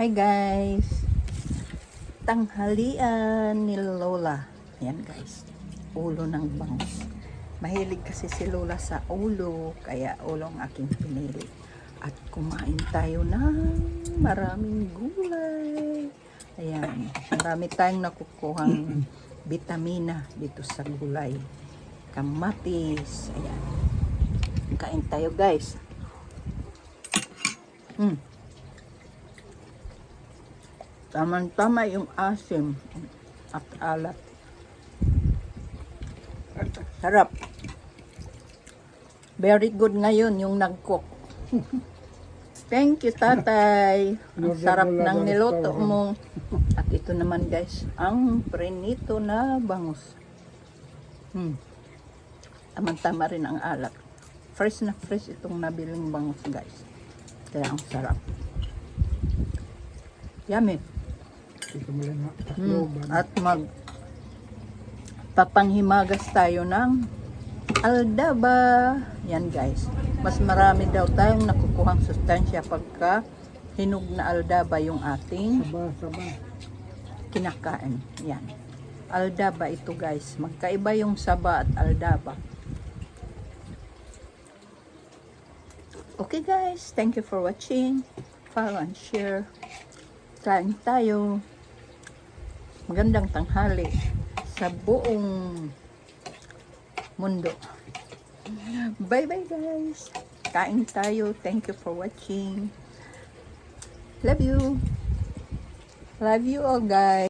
Hi guys! Tanghalian ni Lola. Yan guys. Ulo ng bangus. Mahilig kasi si Lola sa ulo. Kaya ulo ang aking pinili. At kumain tayo ng maraming gulay. Ayan. Marami tayong nakukuhang vitamina dito sa gulay. Kamatis. Ayan. Kain tayo guys. Hmm. Tama-tama yung asim at alat. Sarap. Very good ngayon yung nag-cook. Thank you, tatay. Ang sarap ng niluto mo. At ito naman, guys, ang prenito na bangus. Hmm. Tama-tama rin ang alat. Fresh na fresh itong nabiling bangus, guys. Kaya ang sarap. Yummy. Ito mo lang ha. Mm, at mag papanghimagas tayo ng aldaba. Yan guys. Mas marami daw tayong nakukuhang sustansya pagka hinog na aldaba yung ating Saba, saba. kinakain. Yan. Aldaba ito guys. Magkaiba yung saba at aldaba. Okay guys, thank you for watching. Follow and share. Kain tayo. Magandang tanghali sa buong mundo. Bye bye guys. Kain tayo. Thank you for watching. Love you. Love you all guys.